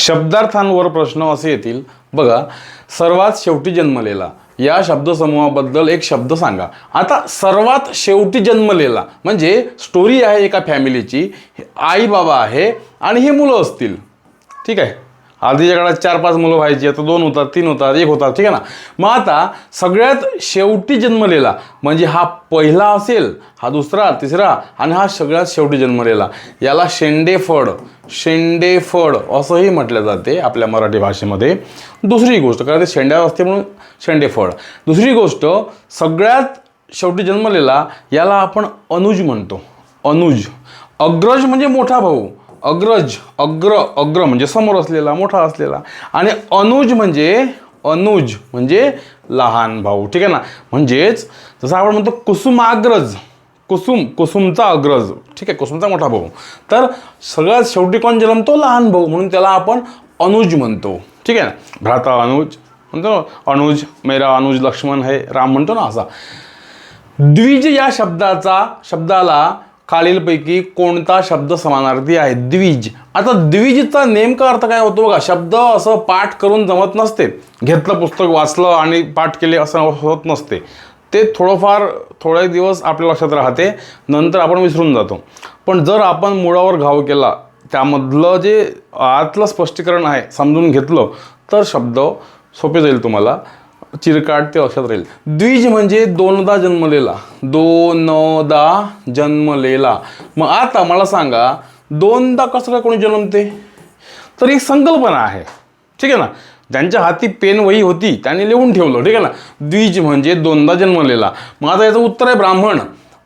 शब्दार्थांवर प्रश्न असे येतील. बघा सर्वात शेवटी जन्मलेला या शब्दसमूहाबद्दल एक शब्द सांगा. आता सर्वात शेवटी जन्मलेला म्हणजे स्टोरी आहे एका फॅमिलीची आई बाबा आहे आणि हे मुलं असतील. ठीक आहे? आधीच्या काळात चार पाच मुलं व्हायची आता दोन होतात तीन होतात एक होतात ठीक आहे ना? मग आता सगळ्यात शेवटी जन्मलेला म्हणजे हा पहिला असेल हा दुसरा तिसरा आणि हा सगळ्यात शेवटी जन्मलेला याला शेंडेफळ शेंडेफळ असंही म्हटलं जाते आपल्या मराठी भाषेमध्ये. दुसरी गोष्ट कारण ते शेंड्या असते म्हणून शेंडेफळ दुसरी गोष्ट सगळ्यात शेवटी जन्मलेला याला आपण अनुज म्हणतो. अनुज. अग्रज म्हणजे मोठा भाऊ. अग्रज अग्र अग्र म्हणजे समोर असलेला मोठा असलेला. आणि अनुज म्हणजे अनुज म्हणजे लहान भाऊ ठीक आहे ना? म्हणजेच जसं आपण म्हणतो कुसुमाग्रज कुसुम कुसुमचा अग्रज ठीक आहे? कुसुमचा मोठा भाऊ. तर सगळ्यात शेवटी कोण जन्मतो? लहान भाऊ. म्हणून त्याला आपण अनुज म्हणतो. ठीक आहे ना? भ्राता अनुज म्हणतो ना, अनुज मेरा अनुज लक्ष्मण हे राम म्हणतो ना असा. द्विज या शब्दाचा शब्दाला खालीलपैकी कोणता शब्द समानार्थी आहे? द्विज. आता द्विजचा नेमका अर्थ काय होतो बघा? शब्द असं पाठ करून जमत नसते. घेतलं पुस्तक वाचलं आणि पाठ केले असं होत नसते. ते थोडंफार थोडे दिवस आपल्या लक्षात राहते. नंतर आपण विसरून जातो. पण जर आपण मुळावर घाव केला त्यामधलं जे आतलं स्पष्टीकरण आहे समजून घेतलं तर शब्द सोपे जाईल तुम्हाला. चिरकाट ते लक्षात राहील. द्विज म्हणजे दोनदा जन्मलेला. दोनदा जन्मलेला. मग आता मला सांगा दोनदा कसं काय कोणी जन्मते? तर एक संकल्पना आहे. ठीक आहे ना? ज्यांच्या हाती पेन वही होती त्यांनी लिहून ठेवलं. ठीक आहे ना? द्विज म्हणजे दोनदा जन्मलेला. मग आता याचं उत्तर आहे ब्राह्मण.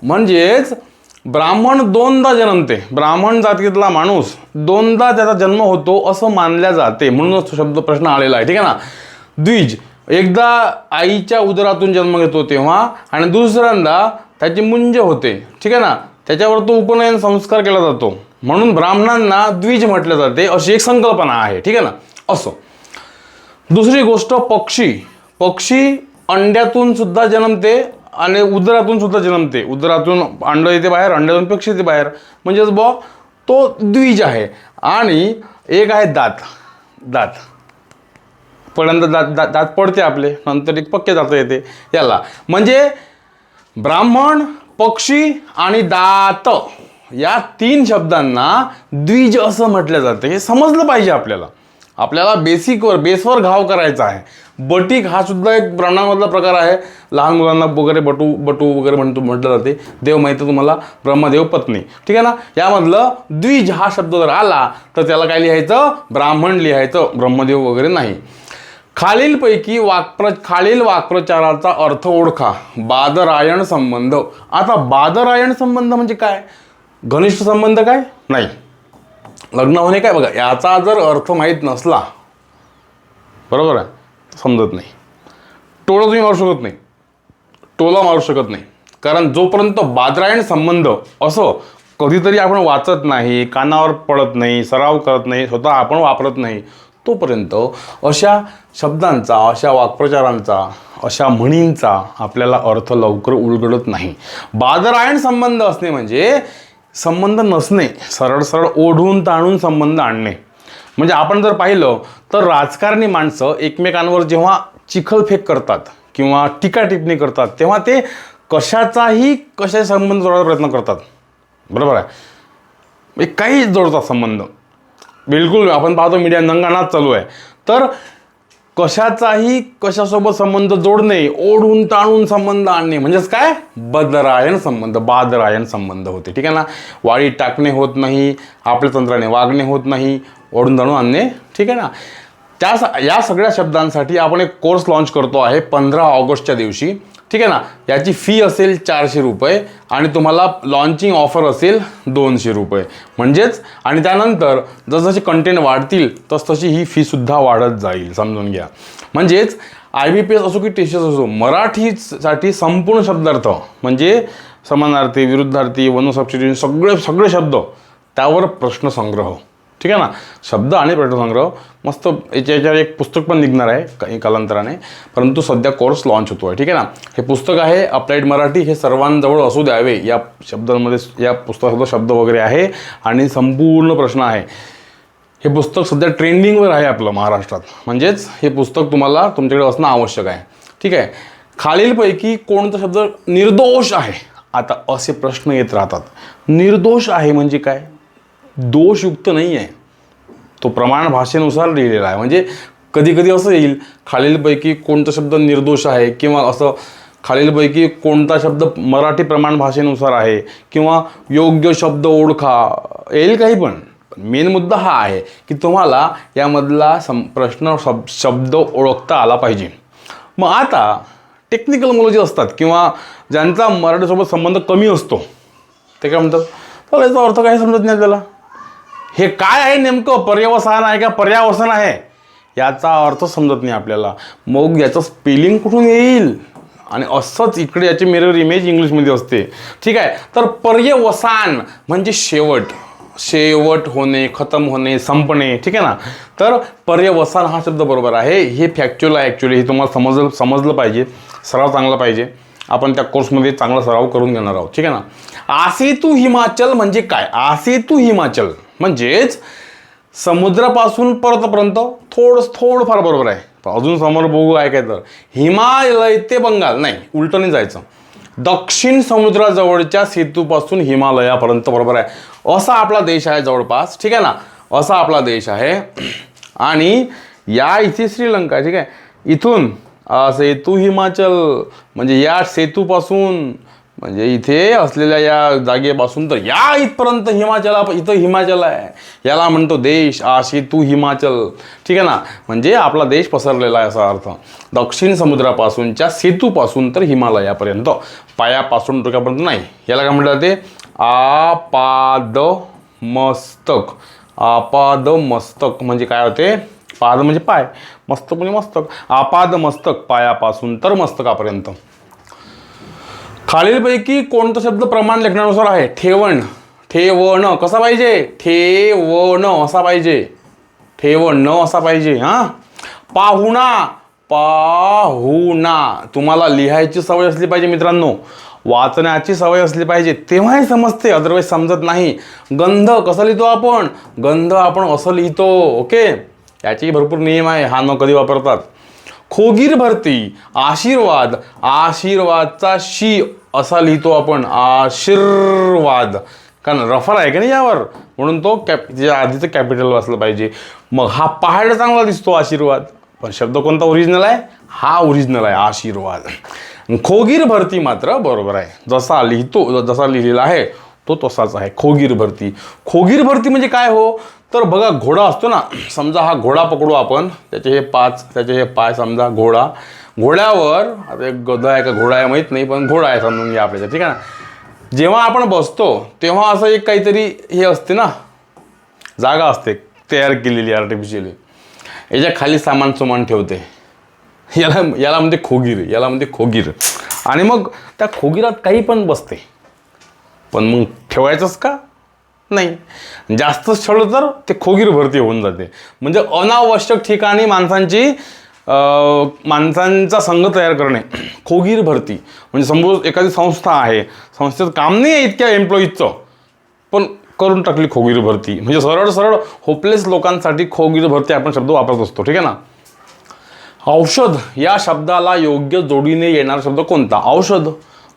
म्हणजेच ब्राह्मण दोनदा जन्मते. ब्राह्मण जातीतला माणूस दोनदा त्याचा जन्म होतो असं मानल्या जाते. म्हणूनच शब्द प्रश्न आलेला आहे. ठीक आहे ना? द्विज. एकदा आईच्या उदरातून जन्म घेतो तेव्हा आणि दुसऱ्यांदा त्याची मुंज होते. ठीक आहे ना? त्याच्यावर तो उपनयन संस्कार केला जातो. म्हणून ब्राह्मणांना द्विज म्हटलं जाते अशी एक संकल्पना आहे. ठीक आहे ना? असो. दुसरी गोष्ट पक्षी. पक्षी अंड्यातून सुद्धा जन्मते आणि उदरातून सुद्धा जन्मते. उदरातून अंड येते बाहेर अंड्यातून पक्षी येते बाहेर. म्हणजेच ब तो द्विज आहे. आणि एक आहे दात. दात. पहिल्यांदा दात दात दात पडते आपले नंतर एक पक्के दात येते याला. म्हणजे ब्राह्मण पक्षी आणि दात या तीन शब्दांना द्विज असं म्हटलं जातं. हे समजलं पाहिजे आपल्याला. आपल्याला बेसिकवर बेसवर घाव करायचा आहे. बटीक हा सुद्धा एक ब्राह्मणामधला प्रकार आहे. लहान मुलांना वगैरे बटू बटू वगैरे म्हणतो म्हटलं जाते. देव माहिती तुम्हाला ब्रह्मदेव पत्नी. ठीक आहे ना? यामधलं द्विज हा शब्द जर आला तर त्याला काय लिहायचं? ब्राह्मण लिहायचं. ब्रह्मदेव वगैरे नाही. खालीलपैकी वाक्प्र खालील वाक्प्रचाराचा अर्थ ओळखा. बादरायण संबंध. आता बादरायण संबंध म्हणजे काय? घनिष्ठ संबंध काय? नाही. लग्न होणे काय? बघा याचा जर अर्थ माहीत नसला बरोबर आहे? समजत नाही. टोळं तुम्ही मारू शकत नाही. टोला मारू शकत नाही. कारण जोपर्यंत बादरायण संबंध असं कधीतरी आपण वाचत नाही कानावर पडत नाही सराव करत नाही स्वतः आपण वापरत नाही तोपर्यंत अशा शब्दांचा अशा वाक्प्रचारांचा अशा म्हणींचा आपल्याला अर्थ लवकर उलगडत नाही. बादरायण संबंध असणे म्हणजे संबंध नसणे सरळ सरळ ओढून ताणून संबंध आणणे. म्हणजे आपण जर पाहिलं तर राजकारणी माणसं एकमेकांवर जेव्हा चिखलफेक करतात किंवा टीका टिप्पणी करतात तेव्हा ते कशाचाही कशा संबंध जोडायचा प्रयत्न करतात. बरोबर आहे? काही जोडतात संबंध. बिलकुल आपण पाहतो मीडिया नंगानाच चालू आहे. तर कशाचाही कशासोबत संबंध जोडणे ओढून ताणून संबंध आणणे म्हणजेच काय? बदरायण संबंध बादरायण संबंध होते. ठीक आहे ना? वाळी टाकणे होत नाही आपल्या तंत्राने वागणे होत नाही ओढून ताणून आणणे. ठीक आहे ना? त्या या सगळ्या शब्दांसाठी आपण एक कोर्स लॉन्च करतो आहे पंधरा ऑगस्टच्या दिवशी. ठीक आहे ना? याची फी असेल चारशे रुपये आणि तुम्हाला लॉन्चिंग ऑफर असेल दोनशे रुपये. म्हणजेच आणि त्यानंतर जसजसे कंटेंट वाढतील तसतशी ही फीसुद्धा वाढत जाईल. समजून घ्या. म्हणजेच आय बी पी एस असो की टी सी एस असो मराठीसाठी संपूर्ण शब्दार्थ म्हणजे समानार्थी विरुद्धार्थी वनसबस्टिट्यूशन सगळे सगळे शब्द त्यावर प्रश्नसंग्रह ठीक आहे ना? शब्द आणि संग्रह मस्त याच्या याच्यावर एक पुस्तक पण निघणार आहे काही कालांतराने. परंतु सध्या कोर्स लॉन्च होतो आहे ठीक आहे ना? हे पुस्तक आहे अप्लाइड मराठी हे सर्वांजवळ असू द्यावे. या शब्दांमध्ये या पुस्तकात शब्द वगैरे आहे आणि संपूर्ण प्रश्न आहे. हे पुस्तक सध्या ट्रेंडिंगवर आहे आपलं महाराष्ट्रात. म्हणजेच हे पुस्तक तुम्हाला तुमच्याकडे असणं आवश्यक आहे. ठीक आहे? खालीलपैकी कोणता शब्द निर्दोष आहे? आता असे प्रश्न येत राहतात. निर्दोष आहे म्हणजे काय? दोषयुक्त नाही आहे तो प्रमाण भाषेनुसार लिहिलेला आहे. म्हणजे कधी कधी असं येईल खालीलपैकी कोणता शब्द निर्दोष आहे किंवा असं खालीलपैकी कोणता शब्द मराठी प्रमाण भाषेनुसार आहे किंवा योग्य शब्द ओळखा येईल काही पण. मेन मुद्दा हा आहे की तुम्हाला यामधला सम प्रश्न शब शब्द ओळखता आला पाहिजे. मग आता टेक्निकल मुलं जे असतात किंवा ज्यांचा मराठीसोबत संबंध कमी असतो. ते काय म्हणतात? तर याचा अर्थ काही समजत नाही त्याला हे काय आहे नेमकं? पर्यवसान आहे का पर्यावसन आहे? याचा अर्थ समजत नाही आपल्याला. मग याचं स्पेलिंग कुठून येईल? आणि असंच इकडे याची मिरर इमेज इंग्लिशमध्ये असते. ठीक आहे? तर पर्यवसान म्हणजे शेवट. शेवट होणे खतम होणे संपणे. ठीक आहे ना? तर पर्यवसान हा शब्द बरोबर आहे. हे फॅक्च्युअल आहे ॲक्च्युली हे तुम्हाला समजलं समजलं पाहिजे. सराव चांगला पाहिजे. आपण त्या कोर्समध्ये चांगला सराव करून घेणार आहोत. ठीक आहे ना? आसेतू हिमाचल म्हणजे काय? आसेतू हिमाचल म्हणजेच समुद्रापासून परतपर्यंत थोडं थोडंफार बरोबर आहे. अजून समोर बघू आहे काय तर. हिमालय ते बंगाल नाही उलटं जायचं. दक्षिण समुद्राजवळच्या सेतूपासून हिमालयापर्यंत बरोबर आहे. असा आपला देश आहे जवळपास ठीक आहे ना? असा आपला देश आहे. आणि या इथे श्रीलंका ठीक आहे? इथून सेतू हिमाचल म्हणजे या सेतूपासून म्हणजे इथे असलेल्या या जागेपासून तर या इथपर्यंत हिमाचला इथं हिमाचल आहे. याला म्हणतो देश आ सेतू हिमाचल. ठीक आहे ना? म्हणजे आपला देश पसरलेला आहे असा अर्थ. दक्षिण समुद्रापासूनच्या सेतूपासून तर हिमालयापर्यंत. पायापासून डोक्यापर्यंत नाही. याला काय म्हटलं जाते आपाद मस्तक आपाद मस्तक म्हणजे काय होते? पाद म्हणजे पाय. मस्तक म्हणजे मस्तक. आपाद मस्तक पायापासून तर मस्तकापर्यंत. खालीलपैकी कोणता शब्द प्रमाण लेखनानुसार आहे? ठेवण. ठेवण. कसा पाहिजे? ठेवण असा पाहिजे. ठेवण असा पाहिजे हां? पाहुणा. पाहुणा. तुम्हाला लिहायची सवय असली पाहिजे मित्रांनो. वाचण्याची सवय असली पाहिजे. तेव्हाही समजते अदरवाईज समजत नाही. गंध कसा लिहितो आपण? गंध आपण असं लिहितो ओके? याचेही भरपूर नियम आहे. हा न कधी वापरतात. खोगीर भरती आशीर्वाद आशीर्वादचा शी असा लिहितो आपण आशीर्वाद. कारण रफर आहे का नाही यावर? म्हणून तो कॅप त्याच्या आधीचं कॅपिटल वाचलं पाहिजे. मग हा पहाड चांगला दिसतो आशीर्वाद. पण शब्द कोणता ओरिजिनल आहे? हा ओरिजिनल आहे आशीर्वाद. खोगीर भरती मात्र बरोबर आहे. जसा लिहितो जसा लिहिलेला आहे तो तसाच आहे. खोगीर भरती. खोगीर भरती म्हणजे काय हो? तर बघा घोडा असतो ना समजा हा घोडा पकडू आपण त्याचे हे पाच त्याचे हे पाय समजा घोडा. घोड्यावर आता एक गधा आहे का घोडा आहे माहीत नाही पण घोडा आहे समजून घ्या आपल्याला ठीक आहे ना? जेव्हा आपण बसतो तेव्हा असं एक काहीतरी हे असते ना जागा असते तयार केलेली आर्टिफिशियली याच्या खाली सामान सुमान ठेवते. याला याला म्हणते खोगीर याला म्हणते खोगीर. आणि मग त्या खोगीरात काही पण बसते. पण मग ठेवायचंच का? नाही. जास्त ठेवलं तर ते खोगीर भरती होऊन जाते. म्हणजे अनावश्यक ठिकाणी माणसांची माणसांचा संघ तयार करणे खोगीर भरती. म्हणजे समोर एखादी संस्था आहे. संस्थेचं काम नाही आहे इतक्या एम्प्लॉईजचं पण करून टाकली खोगीर भरती. म्हणजे सरळ सरळ होपलेस लोकांसाठी खोगीर भरती आपण शब्द वापरत असतो. ठीक आहे ना? औषध या शब्दाला योग्य जोडीने येणारा शब्द कोणता? औषध.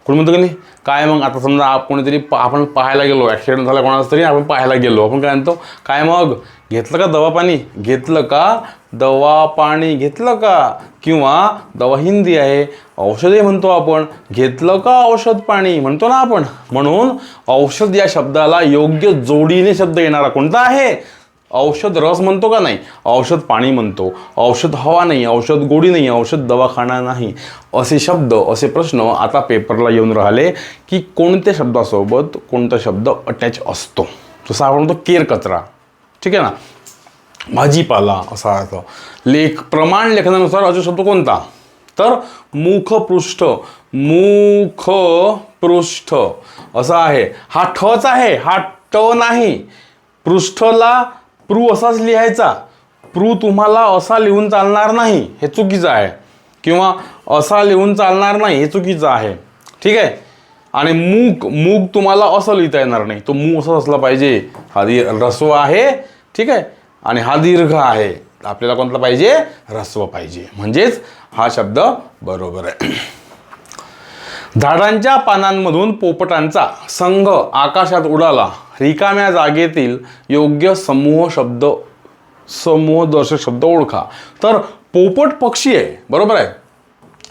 कोणी म्हणतो की नाही? काय मग आता समजा आप- कोणीतरी पा- आपण पाहायला गेलो ॲक्सिडेंट झाला कोणाचा तरी आपण पाहायला गेलो. आपण काय म्हणतो काय मग? घेतलं का दवा पाणी? घेतलं का? दवा पाणी घेतलं का? किंवा दवा हिंदी आहे औषधे म्हणतो आपण घेतलं का औषध पाणी? म्हणतो ना आपण. म्हणून औषध या शब्दाला योग्य जोडीने शब्द येणारा कोणता आहे? औषध रस म्हणतो का नाही? औषध पाणी म्हणतो. औषध हवा नाही औषध गोडी नाही औषध दवाखाना नाही. असे शब्द असे प्रश्न आता पेपरला येऊन राहिले की कोणत्या शब्दासोबत कोणता शब्द अटॅच असतो? जसं आपण म्हणतो केर कचरा. ठीक आहे ना? भाजीपाला असा अर्थ. लेख प्रमाण लेखनानुसार अजून शब्द कोणता? तर मुखपृष्ठ मुखपृष्ठ. असा आहे. हा ठच आहे हा ट नाही. पृष्ठला प्रू असाच लिहायचा. प्रू तुम्हाला असा लिहून चालणार नाही हे चुकीचं आहे. किंवा असा लिहून चालणार नाही हे चुकीचं आहे. ठीक आहे? आणि मूग मूग तुम्हाला असं लिहिता येणार नाही. तो मूग असं असला पाहिजे. हा आधी रस्व आहे. ठीक आहे? आणि हा दीर्घ आहे. आपल्याला कोणता पाहिजे? रस्व पाहिजे. म्हणजेच हा शब्द बरोबर आहे. झाडांच्या पानांमधून पोपटांचा संघ आकाशात उडाला. रिकाम्या जागेतील योग्य समूह शब्द समूह दर्शक शब्द ओळखा. तर पोपट पक्षी आहे बरोबर आहे?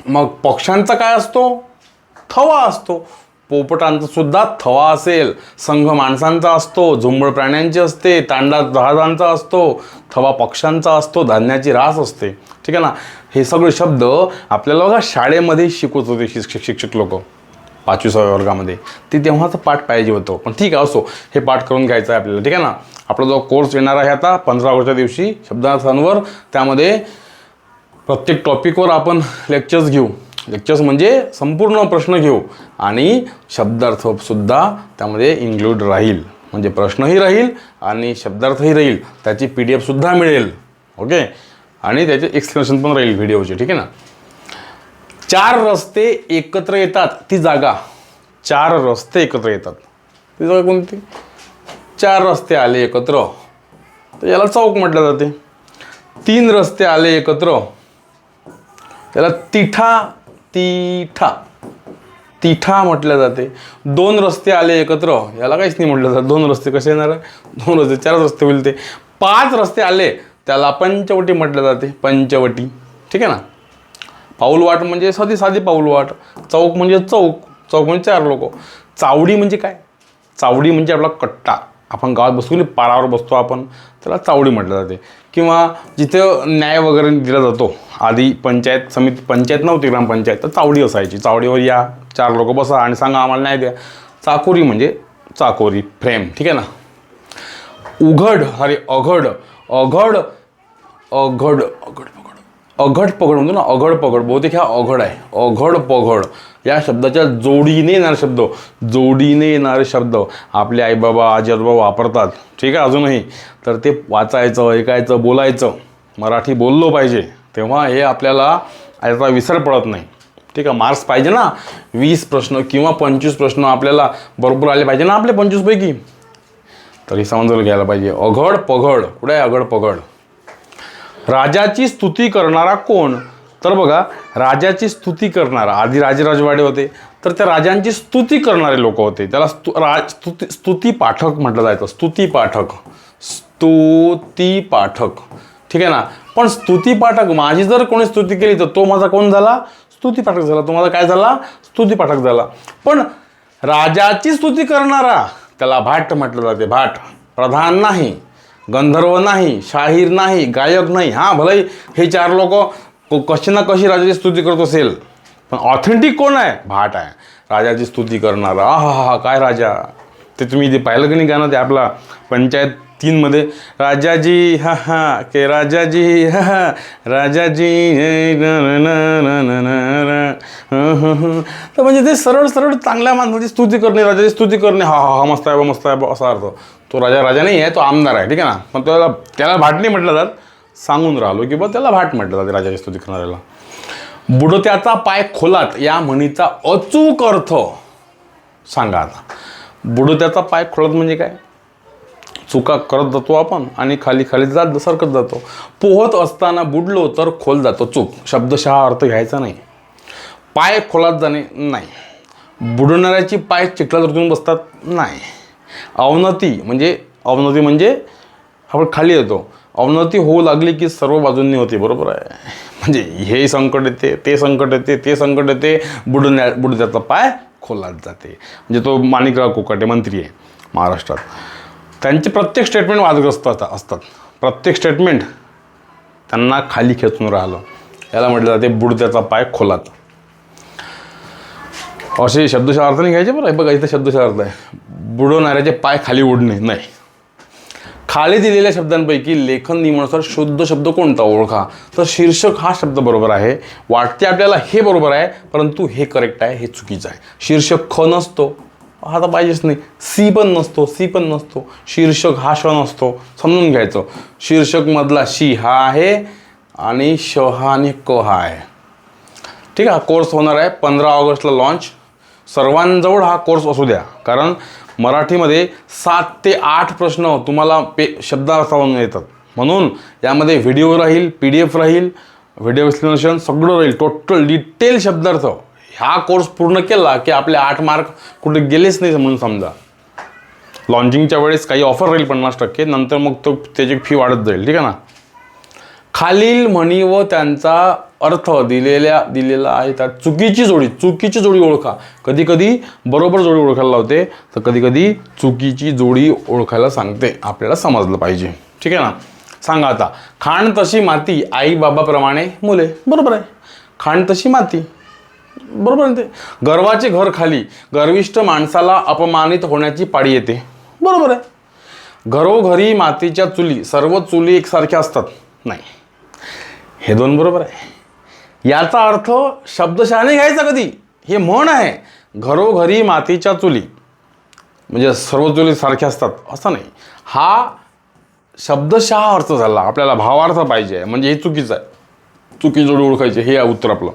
मग पक्ष्यांचा काय असतो? थवा असतो. पोपटांचा सुद्धा थवा असेल. संघ माणसांचा असतो झुंबड प्राण्यांची असते तांडा जहाजांचा असतो थवा पक्ष्यांचा असतो धान्याची रास असते. ठीक आहे ना? हे सगळे शब्द आपल्याला बघा शाळेमध्ये शिकवत होते शिक्षक शिक्षक लोक. पाचवीसाव्या वर्गामध्ये ते तेव्हाचा पाठ पाहिजे होतं. पण ठीक आहे असो. हे पाठ करून घ्यायचं आहे आपल्याला ठीक आहे ना? आपला जो कोर्स येणार आहे आता पंधरा ऑगस्टच्या दिवशी शब्दार्थांवर त्यामध्ये प्रत्येक टॉपिकवर आपण लेक्चर्स घेऊ. लेक्चर्स म्हणजे संपूर्ण प्रश्न घेऊ. आणि शब्दार्थसुद्धा त्यामध्ये इन्क्लूड राहील. म्हणजे प्रश्नही राहील आणि शब्दार्थही राहील. त्याची पी डी एफसुद्धा मिळेल. ओके आणि त्याचे एक्सप्लेनेशन पण राहील व्हिडिओचे ठीक आहे ना? चार रस्ते एकत्र येतात ती जागा. चार रस्ते एकत्र येतात. ती जागा कोणती? चार रस्ते आले एकत्र. तर याला चौक म्हटलं जाते. तीन रस्ते आले एकत्र. त्याला तिठा तिठा. तिठा म्हटलं जाते. दोन रस्ते आले एकत्र. याला काहीच नाही म्हटलं जातं. दोन रस्ते कसे येणार आहे दोन रस्ते चार रस्ते होईल ते. पाच रस्ते आले त्याला पंचवटी म्हटलं जाते. पंचवटी. ठीक आहे ना? पाऊलवाट म्हणजे साधी साधी पाऊलवाट चौक म्हणजे चौक चौक म्हणजे चार लोक. चावडी म्हणजे काय? चावडी म्हणजे आपला कट्टा. आपण गावात बसतो की पारावर बसतो आपण. त्याला चावडी म्हटलं जाते. किंवा जिथे न्याय वगैरे दिला जातो आधी पंचायत समिती पंचायत नव्हती ग्रामपंचायत तर चावडी असायची. चावडीवर या चार लोक बसा आणि सांगा आम्हाला न्याय द्या. चाकोरी म्हणजे चाकोरी फ्रेम ठीक आहे ना? उघड अरे अघड अघड अघड अघड. अघड पगड म्हणतो ना अघड पगड. बहुतेक हा अघड आहे. अघड पघड या शब्दाच्या जोडीने येणारे शब्द. जोडीने येणारे शब्द. आपले आईबाबा आजी आजोबा वापरतात. ठीक आहे अजूनही. तर ते वाचायचं ऐकायचं बोलायचं. मराठी बोललो पाहिजे. तेव्हा हे आपल्याला याचा विसर पडत नाही. ठीक आहे मार्क्स पाहिजे ना. वीस प्रश्न किंवा पंचवीस प्रश्न आपल्याला बरोबर आले पाहिजे ना आपले पंचवीसपैकी तर हे समजून घ्यायला पाहिजे. अघड पघड कुठे आहे अघड पघड राजाची स्तुती करणारा कोण? तर बघा राजाची स्तुती करणारा आधी राजेराजवाडे होते तर त्या राजांची स्तुती करणारे लोक होते. त्याला स्तु राज स्तुती स्तुती पाठक म्हटलं जायचं. स्तुती पाठक. स्तुती पाठक. ठीक आहे ना? पण स्तुती पाठक माझी जर कोणी स्तुती केली तर तो माझा कोण झाला? स्तुती पाठक झाला. तो माझा काय झाला? स्तुती पाठक झाला. पण राजाची स्तुती करणारा त्याला भाट म्हटलं जाते. भाट. प्रधान नाही. गंधर्व नाही शाहीर नाही गायक नाही. हां भले हे चार लोक कशी ना कशी राजाची स्तुती करत असेल. पण ऑथेंटिक कोण आहे? भाट आहे. राजाची स्तुती करणारा. हा हा हा काय राजा? ते तुम्ही ते पाहिलं की नाही गाणं? ते आपला पंचायत तीनमध्ये राजाजी हा हा के राजाजी हा हा राजाजी हे न न न न न न तर म्हणजे ते सरळ सरळ चांगल्या माणसाची स्तुती करणे राजाची स्तुती करणे. हा हा हा मस्त आहे बा, मस्त आहे बा, असा अर्थ. तो राजा राजा नाही आहे तो आमदार आहे ठीक आहे ना? पण त्याला त्याला भाट नाही म्हटलं जात. सांगून राहिलो की बा त्याला भाट म्हटलं जाते राजाची स्तुती करणाऱ्याला. बुडत्याचा पाय खोलात या म्हणीचा अचूक अर्थ. सांगा आता. बुडत्याचा पाय खोलत म्हणजे काय? चुका करत जातो आपण आणि खाली खाली जात सरकत जातो. पोहत असताना बुडलो तर खोल जातो चूक. शब्दशः अर्थ घ्यायचा नाही. पाय खोलात जाणे नाही. बुडणाऱ्याची पाय चिखलात रुतून बसतात नाही. अवनती म्हणजे अवनती म्हणजे आपण खाली येतो. अवनती होऊ लागली की सर्व बाजूंनी होते बरोबर आहे? म्हणजे हे संकट येते ते संकट येते ते संकट येते बुडण्या बुडत्याचा पाय खोलात जाते. म्हणजे तो माणिकराव कोकाटे मंत्री आहे महाराष्ट्रात. त्यांचे प्रत्येक स्टेटमेंट वादग्रस्त असतात. प्रत्येक स्टेटमेंट त्यांना खाली खेचून राहिलं. याला म्हटलं जाते बुडत्याचा पाय खोलात. असे शब्दशः अर्थ नाही घ्यायचे बरं. बघा इथं शब्दशः अर्थ आहे. बुडवणाऱ्याचे पाय खाली उडणे. नाही. खाली दिलेल्या शब्दांपैकी लेखन नियमानुसार शुद्ध शब्द कोणता ओळखा? तर शीर्षक हा शब्द बरोबर आहे. वाटते आपल्याला हे बरोबर आहे परंतु हे करेक्ट आहे हे चुकीचं आहे. शीर्षक ख नसतो. हा तर पाहिजेच नाही. सी पण नसतो सी पण नसतो. शीर्षक हा श नसतो. समजून घ्यायचं. शीर्षक मधला शी हा आहे आणि श हा आणि क हा आहे. ठीक आहे कोर्स होणार आहे. पंधरा ऑगस्टला लॉन्च सर्वांजवळ हा कोर्स असू द्या. कारण मराठीमध्ये सात ते आठ प्रश्न तुम्हाला पे शब्दार्थावरून येतात. म्हणून यामध्ये व्हिडिओ राहील पी डी एफ राहील व्हिडिओ एक्सप्लेनेशन सगळं राहील. टोटल डिटेल शब्दार्थ. हा कोर्स पूर्ण केला की आपले आठ मार्क कुठे गेलेच नाही म्हणून समजा. लॉन्चिंगच्या वेळेस काही ऑफर राहील पन्नास टक्के नंतर मग तो त्याची फी वाढत जाईल. ठीक आहे ना? खालील म्हणी व त्यांचा अर्थ दिलेल्या दिलेला आहे. त्यात चुकीची जोडी चुकीची जोडी ओळखा. कधी कधी बरोबर जोडी ओळखायला लावते तर कधी कधी चुकीची जोडी ओळखायला सांगते. आपल्याला समजलं पाहिजे. ठीक आहे ना? सांगा आता. खाण तशी माती आई बाबाप्रमाणे मुले. बरोबर आहे. खाण तशी माती. बरोबर आहे ते? गर्वाचे घर खाली गर्विष्ठ माणसाला अपमानित होण्याची पाळी येते. बरोबर आहे. घरोघरी मातीच्या चुली सर्व चुली एकसारख्या असतात. नाही. हे दोन बरोबर आहे. याचा अर्थ शब्दशहाने घ्यायचा कधी? हे म्हण आहे. घरोघरी मातीच्या चुली. म्हणजे सर्व चुली सारख्या असतात. असं नाही. हा शब्दशहा अर्थ झाला. आपल्याला भावार्थ पाहिजे. म्हणजे हे चुकीचं आहे. चुकी जोडी ओळखायची. हे उत्तर आपलं.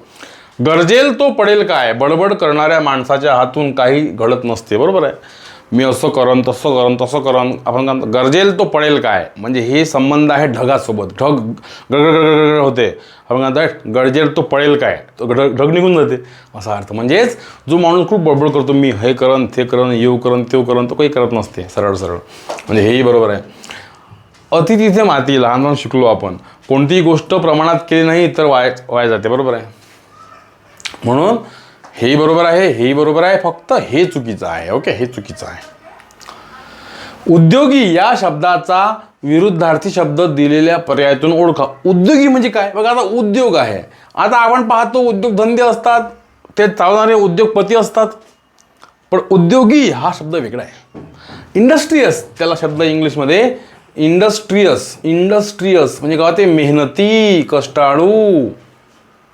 गरजेल तो पडेल काय? बडबड करणाऱ्या माणसाच्या हातून काही घडत नसते. बरोबर आहे? मी असं करन तसं करन तसं करन आपण काय गरजेल तो पडेल काय? म्हणजे हे संबंध आहे ढगासोबत. ढग गडगड होते. आपण काय गरजेल तो पडेल काय? तो ढग ढग निघून जाते. असा अर्थ. म्हणजेच जो माणूस खूप बडबड करतो मी हे करन ते करन येऊ करन तेव करन तो काही करत नसते. सरळ सरळ. म्हणजे हेही बरोबर आहे. अति तिथे माती लहानपण शिकलो आपण. कोणतीही गोष्ट प्रमाणात केली नाही तर वाय वाया जाते. बरोबर आहे? म्हणून हे बरोबर आहे हे बरोबर आहे फक्त हे चुकीचं आहे ओके? हे चुकीचं आहे. उद्योगी या शब्दाचा विरुद्धार्थी शब्द दिलेल्या पर्यायातून ओळखा. उद्योगी म्हणजे काय? बघा आता उद्योग आहे. आता आपण पाहतो उद्योगधंदे असतात ते चालणारे उद्योगपती असतात. पण उद्योगी हा शब्द वेगळा आहे. इंडस्ट्रीयस त्याला शब्द इंग्लिशमध्ये इंडस्ट्रियस. इंडस्ट्रियस म्हणजे काय? ते मेहनती कष्टाळू.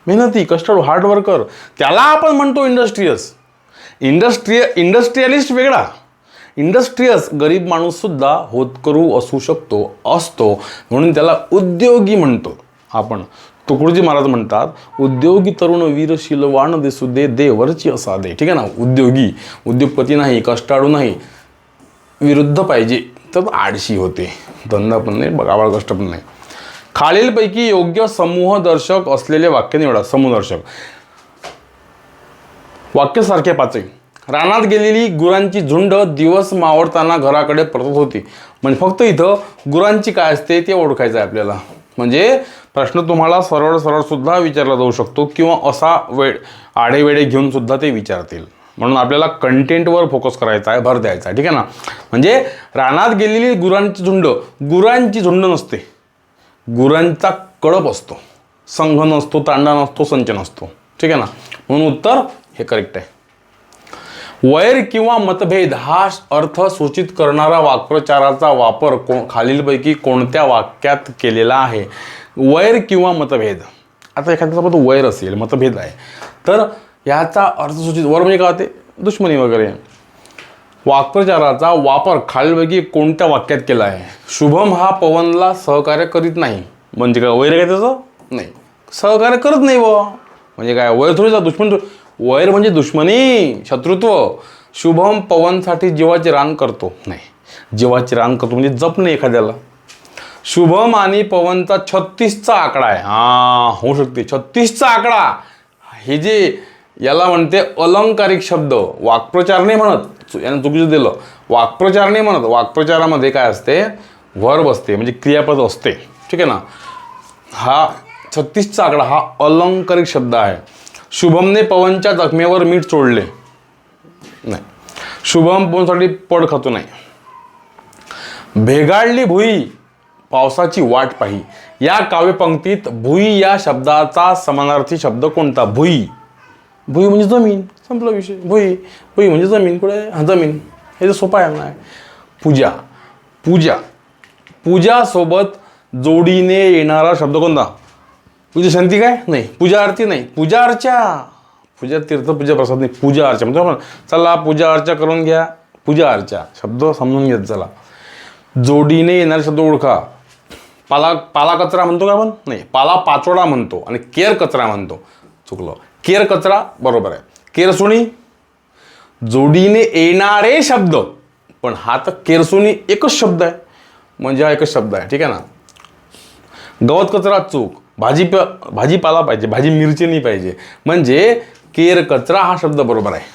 मेहनती कष्टाळू हार्डवर्कर त्याला आपण म्हणतो इंडस्ट्रियस इंडस्ट्रिय इंडस्ट्रियलिस्ट वेगळा. इंडस्ट्रियस गरीब माणूससुद्धा होतकरू असू शकतो असतो. म्हणून त्याला उद्योगी म्हणतो आपण. तुकडोजी महाराज म्हणतात उद्योगी तरुण वीरशील वाण दिसू दे देवरची असा दे. ठीक आहे ना? उद्योगी. उद्योगपती नाही कष्टाळू नाही. विरुद्ध पाहिजे तर आळशी होते. धंदा पण नाही बघावाळ कष्ट पण नाही. खालीलपैकी योग्य समूहदर्शक असलेले वाक्य निवडा समूहदर्शक वाक्य सारखे पाचही. रानात गेलेली गुरांची झुंड दिवस मावळताना घराकडे परतत होती. म्हणजे फक्त इथं गुरांची काय असते ते ओळखायचं आहे आपल्याला. म्हणजे प्रश्न तुम्हाला सरळ सरळ सुद्धा विचारला जाऊ शकतो किंवा असा वेळ आडेवेडे घेऊन सुद्धा ते विचारतील. म्हणून आपल्याला कंटेंटवर फोकस करायचा आहे भर द्यायचा आहे. ठीक आहे ना? म्हणजे रानात गेलेली गुरांची झुंड गुरांची झुंड नसते. गुरांचा कळप असतो. संघ नसतो तांडा नसतो संच नसतो. ठीक आहे ना? म्हणून उत्तर हे करेक्ट आहे. वैर किंवा मतभेद हा अर्थ सूचित करणारा वाक्प्रचाराचा वापर को खालीलपैकी कोणत्या वाक्यात केलेला आहे? वैर किंवा मतभेद. आता एखाद्यासोबत वैर असेल मतभेद आहे तर याचा अर्थ सूचित वर म्हणजे काय होते? दुश्मनी वगैरे. वाक्प्रचाराचा वापर खालीलपैकी कोणत्या वाक्यात केला आहे? शुभम हा पवनला सहकार्य करीत नाही. म्हणजे काय वैर काय त्याचं? नाही. सहकार्य करत नाही व म्हणजे काय वैर थोडीचा दुश्मन वैर म्हणजे दुश्मनी शत्रुत्व. शुभम पवनसाठी जीवाचे रान करतो. नाही. जीवाचे रान करतो म्हणजे जप नाही एखाद्याला. शुभम आणि पवनचा छत्तीसचा आकडा आहे. हा होऊ शकते. छत्तीसचा आकडा. हे जे याला म्हणते अलंकारिक शब्द वाक्प्रचार नाही म्हणत. यानं चुकीचं दिलं. वाक्प्रचार नाही म्हणत. वाक्प्रचारामध्ये काय असते? वर्ब असते म्हणजे क्रियापद असते. ठीक आहे ना? हा छत्तीसचा आकडा हा अलंकारिक शब्द आहे. शुभमने पवनच्या जखमेवर मीठ चोडले नाही. शुभम पवनसाठी पड खातो नाही. भेगाडली भुई पावसाची वाट पाही. या काव्यपंक्तीत भुई या शब्दाचा समानार्थी शब्द कोणता? भुई. भुई म्हणजे जमीन संपला विषय. भुई भुई म्हणजे जमीन कुठे? हा जमीन. हे तर आहे ना पूजा. पूजा. पूजासोबत जोडीने येणारा शब्द कोणता? पूजा शांती काय? नाही. पूजा आरती नाही. पूजा अर्चा. पूजा तीर्थ पूजा प्रसाद नाही. पूजा अर्चा. म्हणजे आपण चला पूजा अर्चा करून घ्या. पूजा अर्चा. शब्द समजून घेत चला. जोडीने येणारे शब्द ओळखा. पाला पाला कचरा म्हणतो का आपण? नाही. पाला पाचोडा म्हणतो आणि केर कचरा म्हणतो. चुकलं. केर कचरा बरोबर आहे. केरसुणी जोडीने येणारे शब्द. पण हा तर केरसुणी एकच शब्द आहे. म्हणजे हा एकच शब्द आहे ठीक आहे ना? गवत कचरा चूक. भाजी प भाजीपाला पाहिजे भाजी मिरची नाही पाहिजे. म्हणजे केर कचरा हा शब्द बरोबर आहे.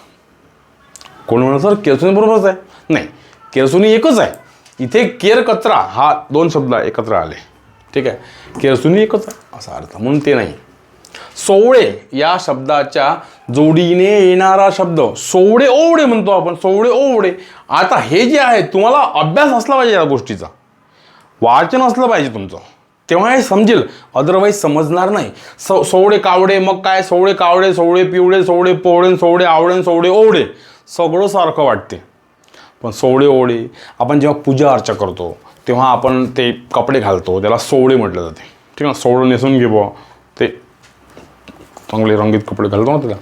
कोण म्हणत सर केरसुनी बरोबरच आहे. नाही केरसुणी एकच आहे. इथे केर कचरा हा दोन शब्द एकत्र आले. ठीक आहे? केरसुणी एकच आहे. असा अर्थ. म्हणून ते नाही. सोवळे या शब्दाच्या जोडीने येणारा शब्द. सोवळे ओवडे म्हणतो आपण सोवळे ओवडे आता हे जे आहे तुम्हाला अभ्यास असला पाहिजे या गोष्टीचा. वाचन असलं पाहिजे तुमचं. तेव्हा हे समजेल. अदरवाईज समजणार नाही. सो सोवडे कावडे मग काय? सोवळे कावडे सोवळे पिवळे सोवळे पोवळे सोवडे आवडेन सोवडे ओवडे सगळं सारखं वाटते. पण सोवळे ओवळे आपण जेव्हा पूजा अर्चा करतो तेव्हा आपण ते कपडे घालतो त्याला सोवळे म्हटलं जाते. ठीक आहे सोवळं नेसून घे बुवा चांगले रंगीत कपडे घालतो ना त्याला.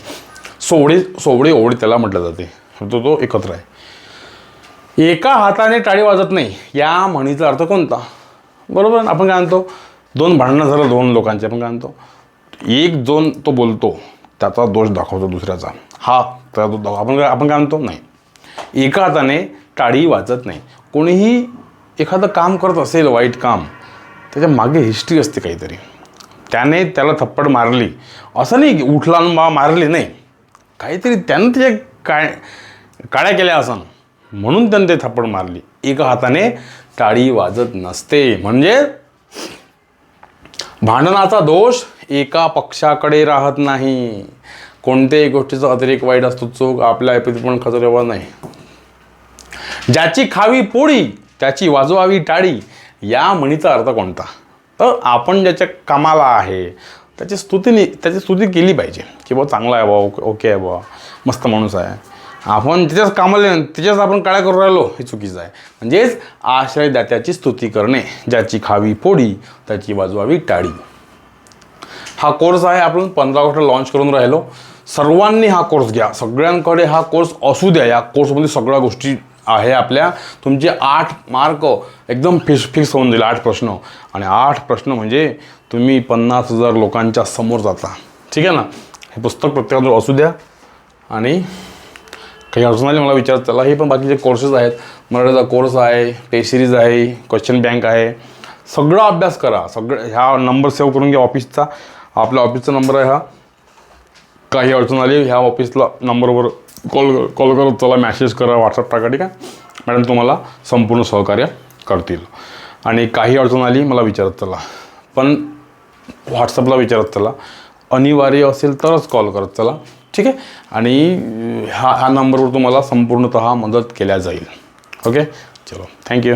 सोवळी सोवळी ओवळी त्याला म्हटलं जाते. तो तो एकत्र आहे. एका हाताने टाळी वाजत नाही. या म्हणीचा अर्थ कोणता? बरोबर आपण काय म्हणतो? दोन भांडणं झालं दोन लोकांचे आपण काय म्हणतो? एक जोन तो बोलतो त्याचा दोष दाखवतो दुसऱ्याचा. हा त्याचा दोष दाखव आपण काय आपण काय म्हणतो? नाही. एका हाताने टाळी वाजत नाही. कोणीही एखादं काम करत असेल वाईट काम त्याच्यामागे हिस्ट्री असते काहीतरी. त्याने त्याला थप्पड मारली. असं नाही की उठला बा मा मारली नाही. काहीतरी त्यानं त्याच्या काय काळ्या केल्या असं म्हणून त्यानं ते थप्पड मारली. एका हाताने टाळी वाजत नसते. म्हणजे भांडणाचा दोष एका पक्षाकडे राहत नाही. कोणत्याही गोष्टीचा अतिरेक वाईट असतो चूक आपल्या ऐपतीत पण खचरेवा नाही. ज्याची खावी पोळी त्याची वाजवावी टाळी या म्हणीचा अर्थ कोणता? तर आपण ज्याच्या कामाला आहे त्याची स्तुतीने त्याची स्तुती केली पाहिजे. की बाबा चांगला आहे बा ओके ओके आहे बाबा मस्त माणूस आहे. आपण त्याच्याच कामाला त्याच्याच आपण काळ्या करून राहिलो हे चुकीचं आहे. म्हणजेच आश्रयदात्याची स्तुती करणे ज्याची खावी पोळी त्याची वाजवावी टाळी. हा कोर्स आहे आपण पंधरा ऑगस्ट लॉन्च करून राहिलो. सर्वांनी हा कोर्स घ्या. सगळ्यांकडे हा कोर्स असू द्या. या कोर्समध्ये सगळ्या गोष्टी आहे आपल्या. तुमचे आठ मार्क एकदम फिक्स फिक्स होऊन दिले आठ प्रश्न. आणि आठ प्रश्न म्हणजे तुम्ही पन्नास हजार लोकांच्या समोर जाता. ठीक आहे ना? हे पुस्तक प्रत्येकाजवळ असू द्या. आणि काही अडचण आली मला विचारत त्याला हे पण बाकीचे कोर्सेस आहेत. मराठीचा कोर्स आहे टेस्ट सिरीज आहे क्वेश्चन बँक आहे. सगळा अभ्यास करा. सगळं ह्या नंबर सेव्ह करून घ्या ऑफिसचा आपल्या ऑफिसचा नंबर आहे हा. काही अडचण आली ह्या ऑफिसला नंबरवर कॉल कॉल करत चला मॅसेज करा व्हॉट्सअप टाका ठीक आहे? मॅडम तुम्हाला संपूर्ण सहकार्य करतील. आणि काही अडचण आली मला विचारत चला. पण व्हॉट्सअपला विचारत चला. अनिवार्य असेल तरच कॉल करत चला. ठीक आहे? आणि ह्या ह्या नंबरवर तुम्हाला संपूर्णतः मदत केल्या जाईल. ओके चलो. थँक्यू